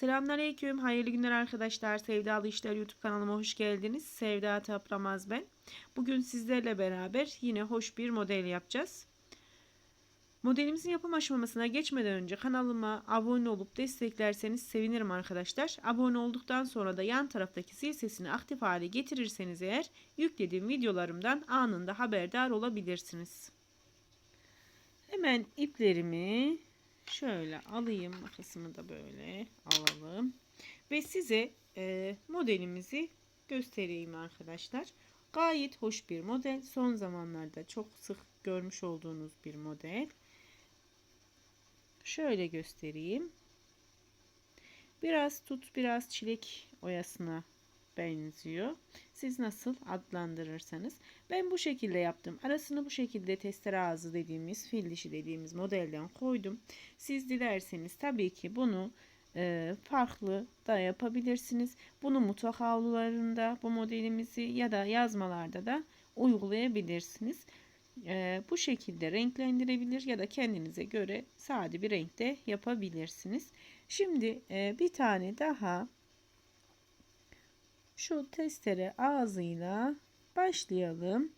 Selamünaleyküm. Hayırlı günler arkadaşlar. Sevdalı İşler YouTube kanalıma hoş geldiniz. Sevda Tapramaz ben. Bugün sizlerle beraber yine hoş bir model yapacağız. Modelimizin yapım aşamasına geçmeden önce kanalıma abone olup desteklerseniz sevinirim arkadaşlar. Abone olduktan sonra da yan taraftaki zil sesini aktif hale getirirseniz eğer yüklediğim videolarımdan anında haberdar olabilirsiniz. Hemen iplerimi şöyle alayım makasımı da böyle alalım. Ve size e, modelimizi göstereyim arkadaşlar. Gayet hoş bir model. Son zamanlarda çok sık görmüş olduğunuz bir model. Şöyle göstereyim. Biraz tut biraz çilek oyasına benziyor. Siz nasıl adlandırırsanız. Ben bu şekilde yaptım. Arasını bu şekilde testere ağzı dediğimiz, fil dişi dediğimiz modelden koydum. Siz dilerseniz tabii ki bunu e, farklı da yapabilirsiniz. Bunu mutfak havlularında bu modelimizi ya da yazmalarda da uygulayabilirsiniz. E, bu şekilde renklendirebilir ya da kendinize göre sade bir renkte yapabilirsiniz. Şimdi e, bir tane daha şu testere ağzıyla başlayalım.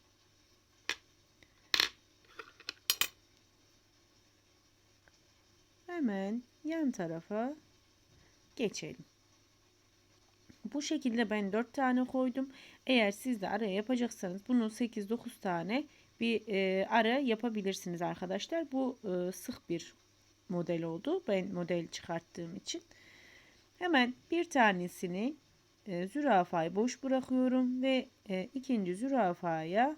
Hemen yan tarafa geçelim. Bu şekilde ben 4 tane koydum. Eğer siz de araya yapacaksanız bunu 8-9 tane bir e, ara yapabilirsiniz arkadaşlar. Bu e, sık bir model oldu. Ben model çıkarttığım için. Hemen bir tanesini e, zürafayı boş bırakıyorum ve e, ikinci zürafaya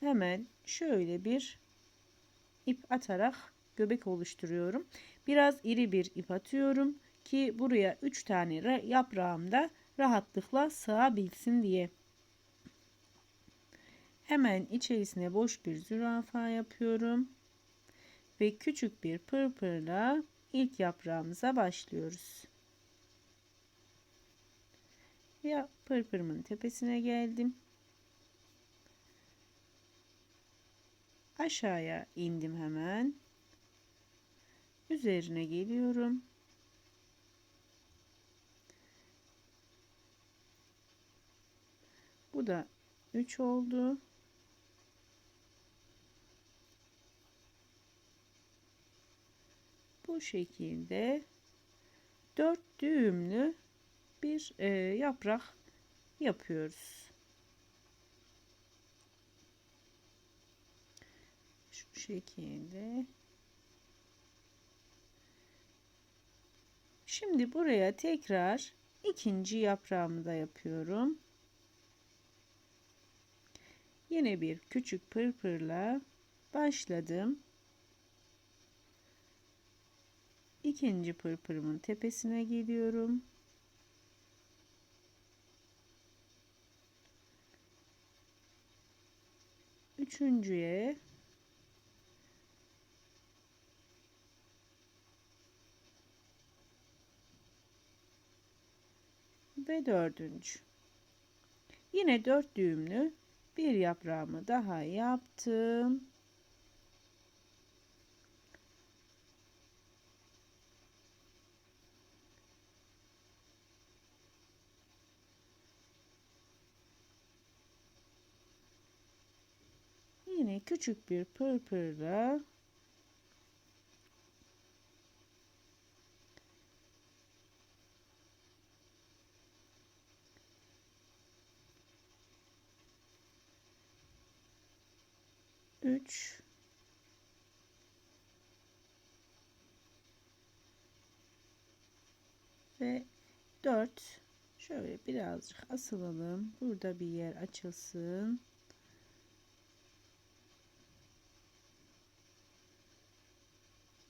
hemen şöyle bir ip atarak göbek oluşturuyorum. Biraz iri bir ip atıyorum ki buraya 3 tane yaprağımda rahatlıkla sığabilsin diye. Hemen içerisine boş bir zürafa yapıyorum. Ve küçük bir pırpırla ilk yaprağımıza başlıyoruz. Ya pırpırımın tepesine geldim. Aşağıya indim hemen. Üzerine geliyorum. Bu da 3 oldu. Bu şekilde 4 düğümlü bir e, yaprak yapıyoruz. Şu şekilde. Şimdi buraya tekrar ikinci yaprağımı da yapıyorum. Yine bir küçük pırpırla başladım. İkinci pırpırımın tepesine geliyorum. Üçüncüye ve dördüncü. Yine dört düğümlü bir yaprağımı daha yaptım. yine küçük bir pırpırla üç ve dört. Şöyle birazcık asılalım. Burada bir yer açılsın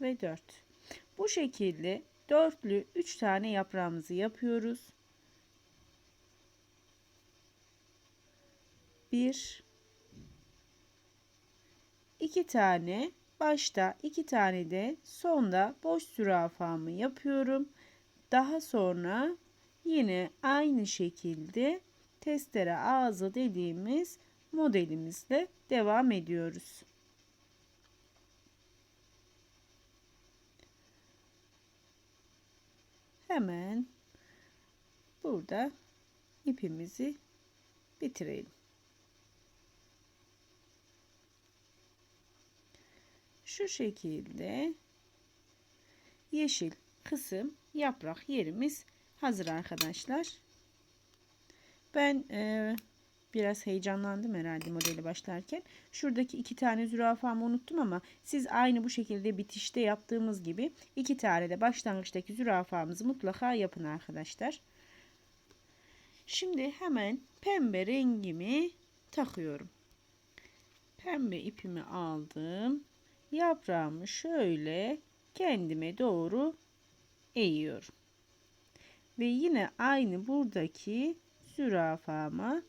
ve 4. Bu şekilde dörtlü 3 tane yaprağımızı yapıyoruz. 1 2 tane başta 2 tane de sonda boş zürafamı yapıyorum. Daha sonra yine aynı şekilde testere ağzı dediğimiz modelimizle devam ediyoruz. Hemen burada ipimizi bitirelim. Şu şekilde yeşil kısım yaprak yerimiz hazır arkadaşlar. Ben e, biraz heyecanlandım herhalde modeli başlarken. Şuradaki iki tane zürafamı unuttum ama siz aynı bu şekilde bitişte yaptığımız gibi iki tane de başlangıçtaki zürafamızı mutlaka yapın arkadaşlar. Şimdi hemen pembe rengimi takıyorum. Pembe ipimi aldım. Yaprağımı şöyle kendime doğru eğiyorum. Ve yine aynı buradaki zürafama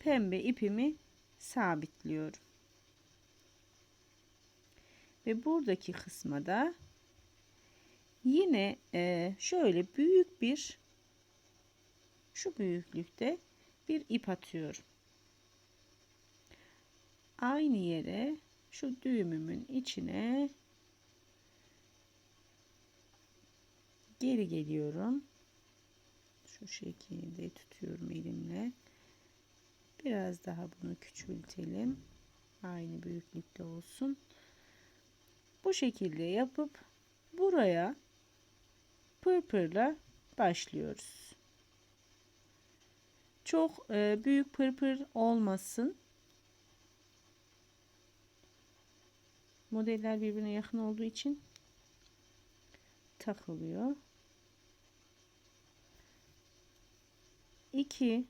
pembe ipimi sabitliyorum. Ve buradaki kısma da yine e, şöyle büyük bir şu büyüklükte bir ip atıyorum. Aynı yere şu düğümümün içine geri geliyorum. Şu şekilde tutuyorum elimle. Biraz daha bunu küçültelim. Aynı büyüklükte olsun. Bu şekilde yapıp buraya pırpırla başlıyoruz. Çok e, büyük pırpır olmasın. Modeller birbirine yakın olduğu için takılıyor. 2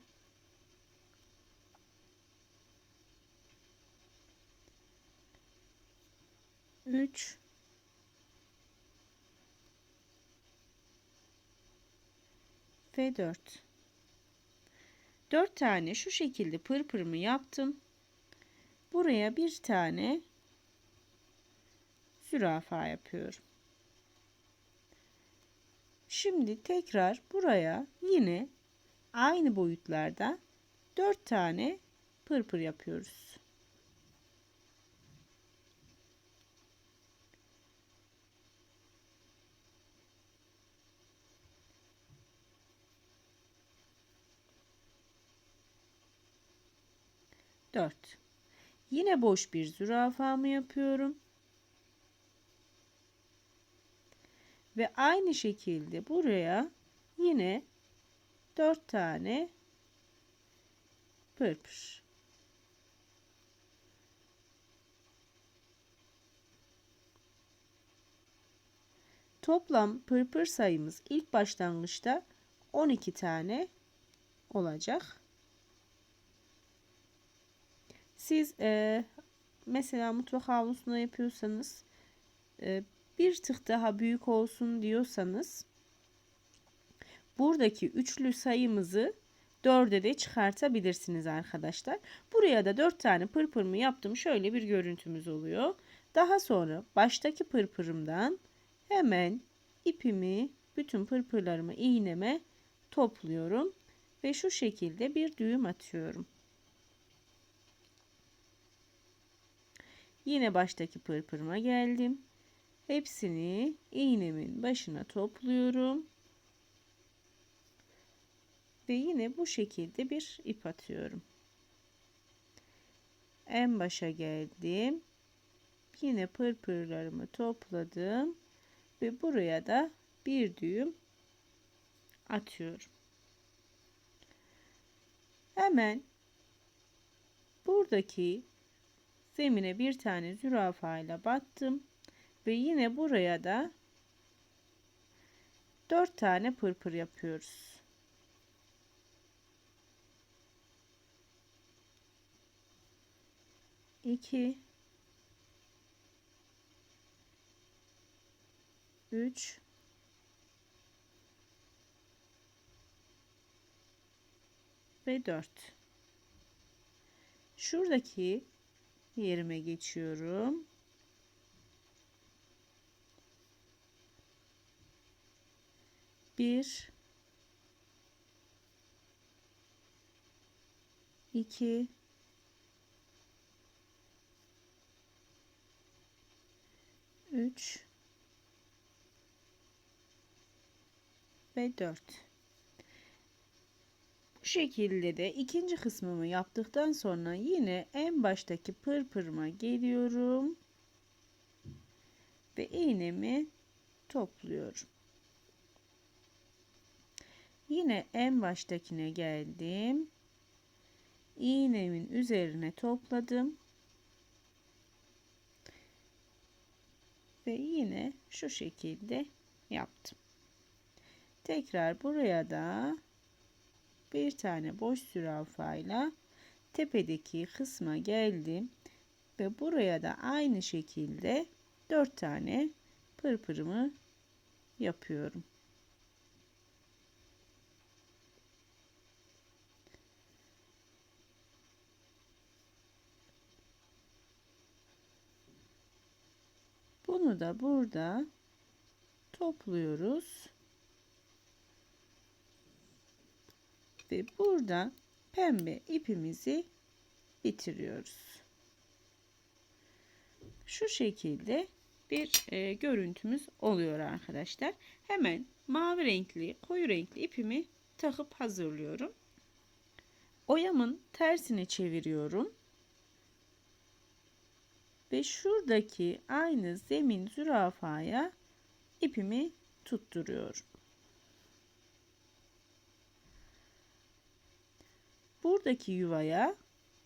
3 ve 4 4 tane şu şekilde pırpırımı yaptım. Buraya bir tane zürafa yapıyorum. Şimdi tekrar buraya yine aynı boyutlarda 4 tane pırpır yapıyoruz. Dört. Yine boş bir zürafamı yapıyorum. Ve aynı şekilde buraya yine 4 tane pırpır. Toplam pırpır sayımız ilk başlangıçta 12 tane olacak. Siz e, mesela mutfak havlusuna yapıyorsanız e, bir tık daha büyük olsun diyorsanız buradaki üçlü sayımızı dörde de çıkartabilirsiniz arkadaşlar. Buraya da dört tane pırpırımı yaptım. Şöyle bir görüntümüz oluyor. Daha sonra baştaki pırpırımdan hemen ipimi bütün pırpırlarımı iğneme topluyorum ve şu şekilde bir düğüm atıyorum. Yine baştaki pırpırıma geldim. Hepsini iğnemin başına topluyorum. Ve yine bu şekilde bir ip atıyorum. En başa geldim. Yine pırpırlarımı topladım. Ve buraya da bir düğüm atıyorum. Hemen buradaki zemine bir tane zürafa ile battım ve yine buraya da 4 tane pırpır yapıyoruz. İki, üç, ve dört. Şuradaki yerime geçiyorum. Bir, iki, üç ve ve 4. Bu şekilde de ikinci kısmımı yaptıktan sonra yine en baştaki pırpırıma geliyorum ve iğnemi topluyorum. Yine en baştakine geldim. İğnemin üzerine topladım. Ve yine şu şekilde yaptım. Tekrar buraya da bir tane boş zürafayla tepedeki kısma geldim ve buraya da aynı şekilde 4 tane pırpırımı yapıyorum. Bunu da burada topluyoruz. Ve burada pembe ipimizi bitiriyoruz. Şu şekilde bir e, görüntümüz oluyor arkadaşlar. Hemen mavi renkli, koyu renkli ipimi takıp hazırlıyorum. Oyamın tersine çeviriyorum. Ve şuradaki aynı zemin zürafaya ipimi tutturuyorum. Buradaki yuvaya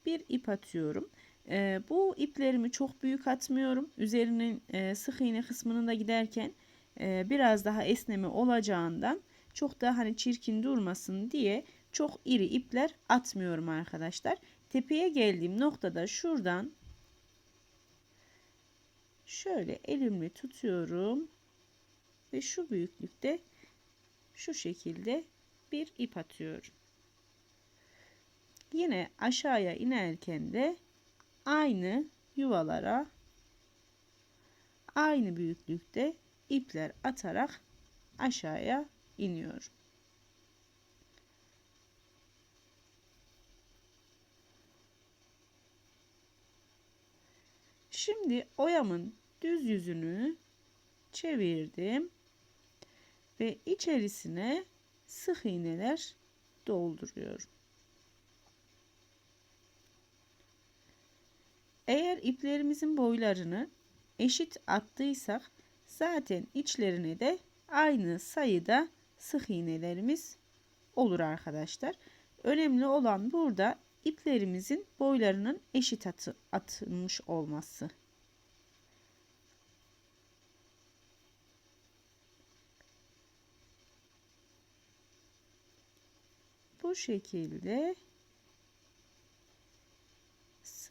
bir ip atıyorum. E, bu iplerimi çok büyük atmıyorum. Üzerinin e, sık iğne kısmını da giderken e, biraz daha esneme olacağından çok da hani çirkin durmasın diye çok iri ipler atmıyorum arkadaşlar. Tepeye geldiğim noktada şuradan şöyle elimle tutuyorum ve şu büyüklükte şu şekilde bir ip atıyorum. Yine aşağıya inerken de aynı yuvalara aynı büyüklükte ipler atarak aşağıya iniyorum. Şimdi oyamın düz yüzünü çevirdim ve içerisine sık iğneler dolduruyorum. Eğer iplerimizin boylarını eşit attıysak zaten içlerine de aynı sayıda sık iğnelerimiz olur arkadaşlar. Önemli olan burada iplerimizin boylarının eşit atı, atılmış olması. Bu şekilde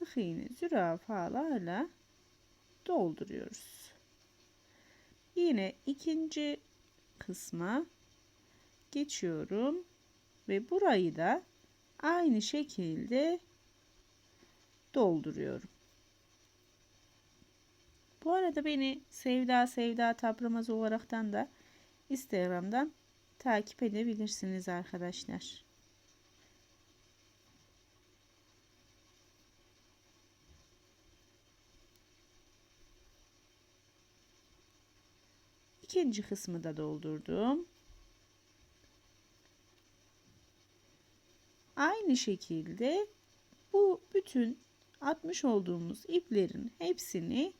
sık iğne zürafalarla dolduruyoruz. Yine ikinci kısma geçiyorum ve burayı da aynı şekilde dolduruyorum. Bu arada beni Sevda Sevda Tapramaz olaraktan da Instagram'dan takip edebilirsiniz arkadaşlar. İkinci kısmı da doldurdum. Aynı şekilde bu bütün atmış olduğumuz iplerin hepsini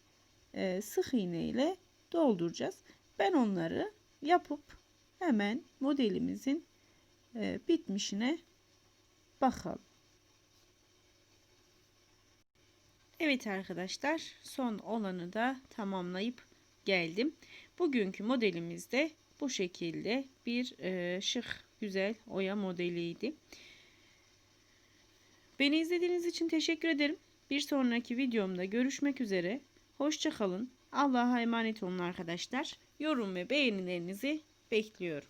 e, sık iğne ile dolduracağız. Ben onları yapıp hemen modelimizin e, bitmişine bakalım. Evet arkadaşlar son olanı da tamamlayıp geldim. Bugünkü modelimiz de bu şekilde bir e, şık güzel oya modeliydi. Beni izlediğiniz için teşekkür ederim. Bir sonraki videomda görüşmek üzere. Hoşçakalın. Allah'a emanet olun arkadaşlar. Yorum ve beğenilerinizi bekliyorum.